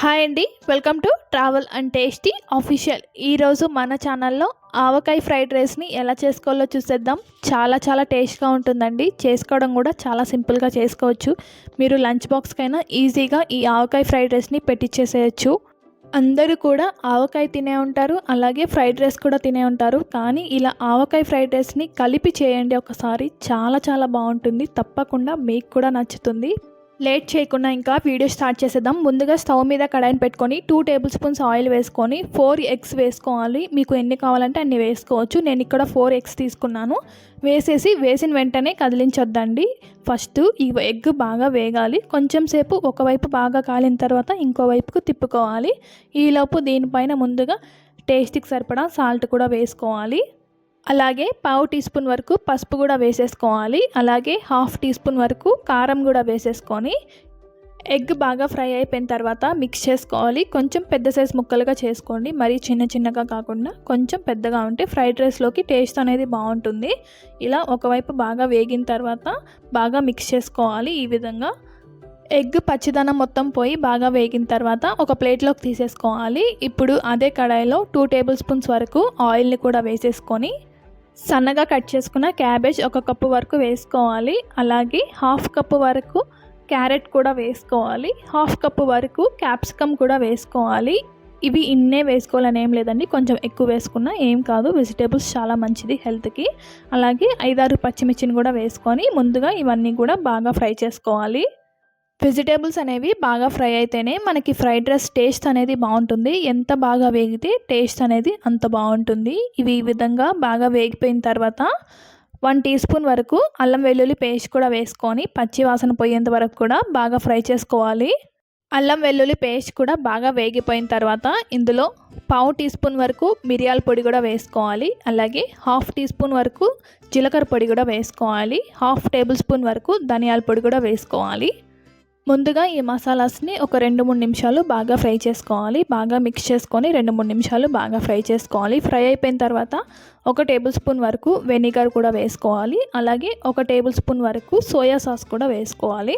Hi అండి welcome to travel and tasty official ఈరోజు మన ఛానల్లో ఆవకాయ ఫ్రైడ్ రైస్ని ఎలా చేసుకోవాలో చూసేద్దాం. చాలా చాలా టేస్ట్గా ఉంటుందండి. చేసుకోవడం కూడా చాలా సింపుల్గా చేసుకోవచ్చు. మీరు లంచ్ బాక్స్కైనా ఈజీగా ఈ ఆవకాయ ఫ్రైడ్ రైస్ని పెట్టించేసేయచ్చు అందరూ కూడా ఆవకాయ తినే ఉంటారు అలాగే ఫ్రైడ్ రైస్ కూడా తినే ఉంటారు. కానీ ఇలా ఆవకాయ ఫ్రైడ్ రైస్ని కలిపి చేయండి ఒకసారి. చాలా చాలా బాగుంటుంది. తప్పకుండా మీకు కూడా నచ్చుతుంది. లేట్ చేయకుండా ఇంకా వీడియో స్టార్ట్ చేసేద్దాం. ముందుగా స్టవ్ మీద కడాయిని పెట్టుకొని టూ టేబుల్ స్పూన్స్ ఆయిల్ వేసుకొని ఫోర్ ఎగ్స్ వేసుకోవాలి. మీకు ఎన్ని కావాలంటే అన్ని వేసుకోవచ్చు. నేను ఇక్కడ ఫోర్ ఎగ్స్ తీసుకున్నాను. వేసేసి వేసిన వెంటనే కదిలించొద్దండి. ఫస్ట్ ఈ ఎగ్ బాగా వేగాలి. కొంచెం సేపు ఒకవైపు బాగా కాలిన తర్వాత ఇంకో వైపుకు తిప్పుకోవాలి ఈలోపు దీనిపైన ముందుగా టేస్ట్కి సరిపడా సాల్ట్ కూడా వేసుకోవాలి. అలాగే పావు టీ స్పూన్ వరకు పసుపు కూడా వేసేసుకోవాలి. అలాగే హాఫ్ టీ స్పూన్ వరకు కారం కూడా వేసేసుకొని ఎగ్ బాగా ఫ్రై అయిపోయిన తర్వాత మిక్స్ చేసుకోవాలి. కొంచెం పెద్ద సైజ్ ముక్కలుగా చేసుకోండి. మరీ చిన్న చిన్నగా కాకుండా కొంచెం పెద్దగా ఉంటే ఫ్రైడ్ రైస్లోకి టేస్ట్ అనేది బాగుంటుంది. ఇలా ఒకవైపు బాగా వేగిన తర్వాత బాగా మిక్స్ చేసుకోవాలి. ఈ విధంగా ఎగ్ పచ్చిదనం మొత్తం పోయి బాగా వేగిన తర్వాత ఒక ప్లేట్లోకి తీసేసుకోవాలి. ఇప్పుడు అదే కడాయిలో టూ టేబుల్ స్పూన్స్ వరకు ఆయిల్ని కూడా వేసేసుకొని సన్నగా కట్ చేసుకున్న క్యాబేజ్ ఒక కప్పు వరకు వేసుకోవాలి. అలాగే హాఫ్ కప్పు వరకు క్యారెట్ కూడా వేసుకోవాలి. హాఫ్ కప్పు వరకు క్యాప్సికమ్ కూడా వేసుకోవాలి. ఇవి ఇన్నే వేసుకోవాలని ఏం లేదండి. కొంచెం ఎక్కువ వేసుకున్నా ఏం కాదు. వెజిటేబుల్స్ చాలా మంచిది హెల్త్కి. అలాగే ఐదారు పచ్చిమిర్చిని కూడా వేసుకొని ముందుగా ఇవన్నీ కూడా బాగా ఫ్రై చేసుకోవాలి. వెజిటేబుల్స్ అనేవి బాగా ఫ్రై అయితేనే మనకి ఫ్రైడ్ రైస్ టేస్ట్ అనేది బాగుంటుంది. ఎంత బాగా వేగితే టేస్ట్ అనేది అంత బాగుంటుంది. ఇవి ఈ విధంగా బాగా వేగిపోయిన తర్వాత వన్ టీ స్పూన్ వరకు అల్లం వెల్లుల్లి పేస్ట్ కూడా వేసుకొని పచ్చి వాసన పోయేంత వరకు కూడా బాగా ఫ్రై చేసుకోవాలి. అల్లం వెల్లుల్లి పేస్ట్ కూడా బాగా వేగిపోయిన తర్వాత ఇందులో పావు టీ స్పూన్ వరకు మిరియాల పొడి కూడా వేసుకోవాలి. అలాగే హాఫ్ టీ స్పూన్ వరకు జీలకర్ర పొడి కూడా వేసుకోవాలి. హాఫ్ టేబుల్ స్పూన్ వరకు ధనియాల పొడి కూడా వేసుకోవాలి. ముందుగా ఈ మసాలాస్ని ఒక రెండు మూడు నిమిషాలు బాగా ఫ్రై చేసుకోవాలి. బాగా మిక్స్ చేసుకొని రెండు మూడు నిమిషాలు బాగా ఫ్రై చేసుకోవాలి. ఫ్రై అయిపోయిన తర్వాత ఒక టేబుల్ స్పూన్ వరకు వెనిగర్ కూడా వేసుకోవాలి. అలాగే ఒక టేబుల్ స్పూన్ వరకు సోయా సాస్ కూడా వేసుకోవాలి.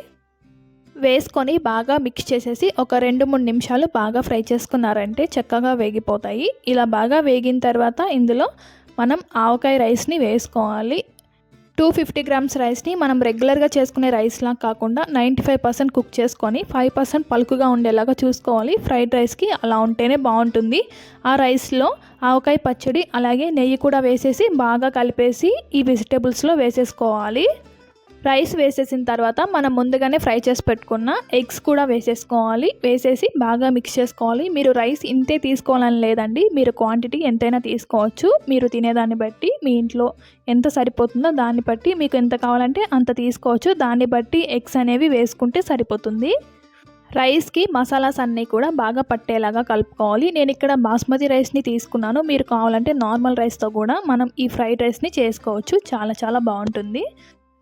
వేసుకొని బాగా మిక్స్ చేసేసి ఒక రెండు మూడు నిమిషాలు బాగా ఫ్రై చేసుకున్నారంటే చక్కగా వేగిపోతాయి. ఇలా బాగా వేగిన తర్వాత ఇందులో మనం ఆవకాయ రైస్ని వేసుకోవాలి. టూ ఫిఫ్టీ గ్రామ్స్ రైస్ని మనం రెగ్యులర్గా చేసుకునే రైస్లా కాకుండా నైంటీ ఫైవ్ పర్సెంట్ కుక్ చేసుకొని ఫైవ్ పర్సెంట్ పలుకుగా ఉండేలాగా చూసుకోవాలి. ఫ్రైడ్ రైస్కి అలా ఉంటేనే బాగుంటుంది. ఆ రైస్లో ఆవకాయ పచ్చడి అలాగే నెయ్యి కూడా వేసేసి బాగా కలిపేసి ఈ వెజిటేబుల్స్లో వేసేసుకోవాలి. రైస్ వేసేసిన తర్వాత మనం ముందుగానే ఫ్రై చేసి పెట్టుకున్న ఎగ్స్ కూడా వేసేసుకోవాలి. వేసేసి బాగా మిక్స్ చేసుకోవాలి. మీరు రైస్ ఇంతే తీసుకోవాలని లేదండి. మీరు క్వాంటిటీ ఎంతైనా తీసుకోవచ్చు. మీరు తినేదాన్ని బట్టి మీ ఇంట్లో ఎంత సరిపోతుందో దాన్ని బట్టి మీకు ఎంత కావాలంటే అంత తీసుకోవచ్చు. దాన్ని బట్టి ఎగ్స్ అనేవి వేసుకుంటే సరిపోతుంది. రైస్కి మసాలాస్ అన్నీ కూడా బాగా పట్టేలాగా కలుపుకోవాలి. నేను ఇక్కడ బాస్మతి రైస్ని తీసుకున్నాను. మీరు కావాలంటే నార్మల్ రైస్తో కూడా మనం ఈ ఫ్రైడ్ రైస్ని చేసుకోవచ్చు. చాలా చాలా బాగుంటుంది.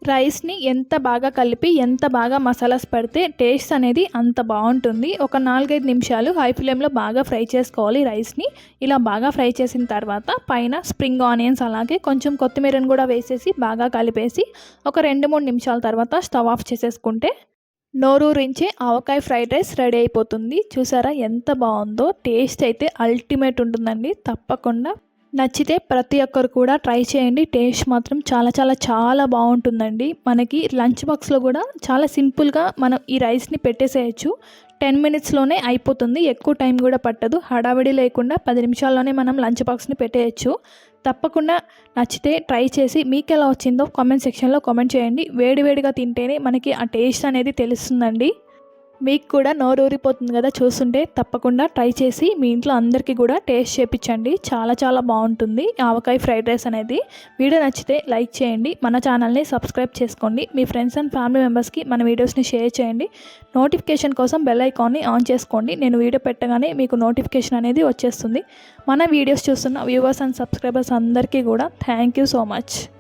రైస్ని ఎంత బాగా కలిపి ఎంత బాగా మసాలాస్ పడితే టేస్ట్ అనేది అంత బాగుంటుంది. ఒక నాలుగైదు నిమిషాలు హై ఫ్లేమ్లో బాగా ఫ్రై చేసుకోవాలి రైస్ని. ఇలా బాగా ఫ్రై చేసిన తర్వాత పైన స్ప్రింగ్ ఆనియన్స్ అలాగే కొంచెం కొత్తిమీరని కూడా వేసేసి బాగా కలిపేసి ఒక రెండు మూడు నిమిషాల తర్వాత స్టవ్ ఆఫ్ చేసేసుకుంటే నోరూరించే ఆవకాయ ఫ్రైడ్ రైస్ రెడీ అయిపోతుంది. చూసారా ఎంత బాగుందో? టేస్ట్ అయితే అల్టిమేట్ ఉంటుందండి. తప్పకుండా నచ్చితే ప్రతి ఒక్కరు కూడా ట్రై చేయండి. టేస్ట్ మాత్రం చాలా చాలా చాలా బాగుంటుందండి. మనకి లంచ్ బాక్స్లో కూడా చాలా సింపుల్గా మనం ఈ రైస్ని పెట్టేసేయచ్చు. టెన్ మినిట్స్లోనే అయిపోతుంది. ఎక్కువ టైం కూడా పట్టదు. హడావిడి లేకుండా పది నిమిషాల్లోనే మనం లంచ్ బాక్స్ని పెట్టేయచ్చు. తప్పకుండా నచ్చితే ట్రై చేసి మీకు ఎలా వచ్చిందో కామెంట్ సెక్షన్లో కామెంట్ చేయండి. వేడివేడిగా తింటేనే మనకి ఆ టేస్ట్ అనేది తెలుస్తుందండి. మీకు కూడా నోరూరిపోతుంది కదా చూస్తుంటే తప్పకుండా ట్రై చేసి మీ ఇంట్లో అందరికీ కూడా టేస్ట్ చేపించండి. చాలా చాలా బాగుంటుంది ఆవకాయ ఫ్రైడ్ రైస్ అనేది. వీడియో నచ్చితే లైక్ చేయండి. మన ఛానల్ని సబ్స్క్రైబ్ చేసుకోండి. మీ ఫ్రెండ్స్ అండ్ ఫ్యామిలీ మెంబర్స్కి మన వీడియోస్ని షేర్ చేయండి. నోటిఫికేషన్ కోసం బెల్ ఐకాన్ని ఆన్ చేసుకోండి. నేను వీడియో పెట్టగానే మీకు నోటిఫికేషన్ అనేది వచ్చేస్తుంది. మన వీడియోస్ చూస్తున్న వ్యూవర్స్ అండ్ సబ్స్క్రైబర్స్ అందరికీ కూడా థ్యాంక్ యూ సో మచ్.